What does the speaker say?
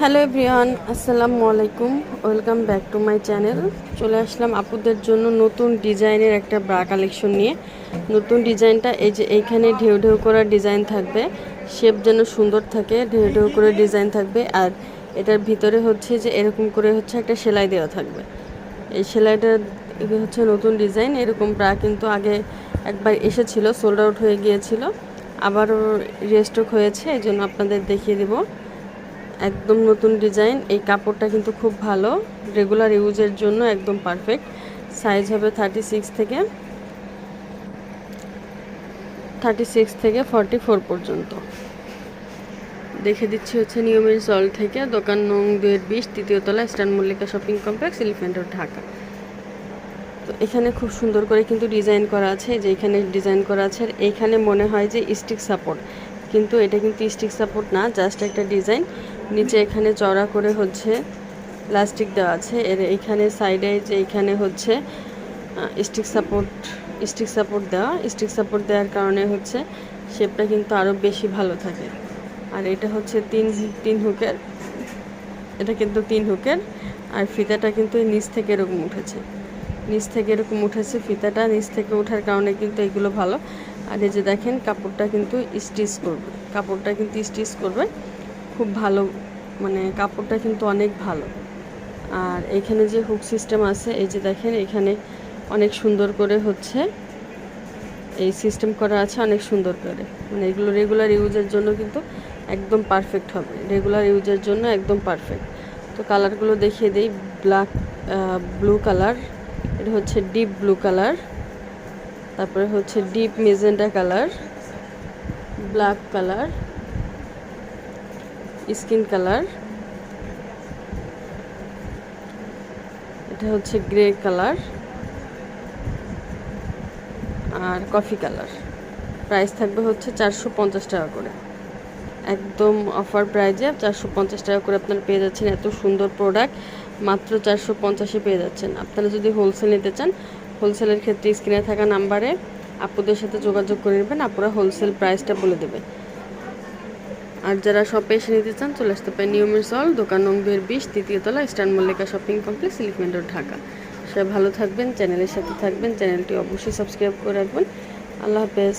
Hello everyone, আসসালামু আলাইকুম। Welcome back to my channel. চলে আসলাম আপুদের জন্য নতুন ডিজাইনের একটা ব্রা কালেকশন নিয়ে। নতুন ডিজাইনটা, এই যে এইখানে ঢেউ ঢেউ করা ডিজাইন থাকবে। শেপ যেন সুন্দর থাকে, ঢেউ ঢেউ করে ডিজাইন থাকবে। আর এটার ভিতরে হচ্ছে যে এরকম করে হচ্ছে একটা সেলাই দেওয়া থাকবে। এই সেলাইটা হচ্ছে নতুন ডিজাইন, এরকম ব্রা কিন্তু আগে একবার এসেছিল সোল্ড আউট হয়ে গিয়েছিল। আবারও রেস্টক হয়েছে, এই জন্য আপনাদের দেখিয়ে দেবো। একদম নতুন ডিজাইন। এই কাপড়টা কিন্তু খুব ভালো। রেগুলার ইউজের জন্য একদম পারফেক্ট সাইজ হবে থার্টি সিক্স থেকে থার্টি সিক্স থেকে ফর্টি ফোর পর্যন্ত। দেখে দিচ্ছি হচ্ছে নিয়মের জল থেকে দোকান নং দুয়ের বিশ, তৃতীয় তলা stand Mallika shopping complex elephant road Dhaka. তো এখানে খুব সুন্দর করে কিন্তু ডিজাইন করা আছে। যে এখানে ডিজাইন করা আছে আর এইখানে মনে হয় যে স্টিক সাপোর্ট কিন্তু এটা কিন্তু স্টিক সাপোর্ট না জাস্ট একটা ডিজাইন নিচে এখানে চড়া করে হচ্ছে প্লাস্টিক দেওয়া আছে। এর এখানে সাইডে যে এখানে হচ্ছে স্টিক সাপোর্ট স্টিক সাপোর্ট দেওয়া। স্টিক সাপোর্ট দেওয়ার কারণে হচ্ছে শেপটা কিন্তু আরও বেশি ভালো থাকে। আর এটা হচ্ছে তিন তিন হুকের। এটা কিন্তু তিন হুকের। আর ফিতাটা কিন্তু নিচ থেকে এরকম উঠেছে। নিচ থেকে এরকম উঠেছে ফিতাটা। নিচ থেকে ওঠার কারণে কিন্তু এগুলো ভালো। আর এই যে দেখেন, কাপড়টা কিন্তু স্টিচ করবে। কাপড়টা কিন্তু স্টিচ করবে। খুব ভালো মানে কাপড়টা কিন্তু অনেক ভালো। আর এখানে যে হুক সিস্টেম আছে, এই যে দেখেন, এখানে অনেক সুন্দর করে হচ্ছে এই সিস্টেম করা আছে অনেক সুন্দর করে। মানে এগুলো রেগুলার ইউজের জন্য কিন্তু একদম পারফেক্ট হবে। রেগুলার ইউজের জন্য একদম পারফেক্ট তো কালারগুলো দেখিয়ে দিই ব্ল্যাক ব্লু কালার এটা হচ্ছে ডিপ ব্লু কালার তারপরে হচ্ছে deep magenta colour black colour skin colour. এটা হচ্ছে গ্রে কালার। আর কফি কালার। প্রাইস থাকবে হচ্ছে চারশো পঞ্চাশ টাকা করে। একদম অফার প্রাইজে চারশো পঞ্চাশ টাকা করে আপনারা পেয়ে যাচ্ছেন এত সুন্দর প্রোডাক্ট। মাত্র চারশো পঞ্চাশে পেয়ে যাচ্ছেন। আপনারা যদি হোলসেল নিতে চান, হোলসেলের ক্ষেত্রে স্ক্রিনে থাকা নাম্বারে আপুদের সাথে যোগাযোগ করে নেবেন। আপুরা হোলসেল প্রাইসটা বলে দেবে। আর যারা শপে এসে নিতে চান, চলে আসতে পারেন নিয়মের সল দোকান নং দুয়ের বিশ, তৃতীয় তলা Mallika shopping complex elephant road Dhaka. সবাই ভালো থাকবেন, চ্যানেলের সাথে থাকবেন, চ্যানেলটি অবশ্যই সাবস্ক্রাইব করে রাখবেন। আল্লাহ হাফেজ।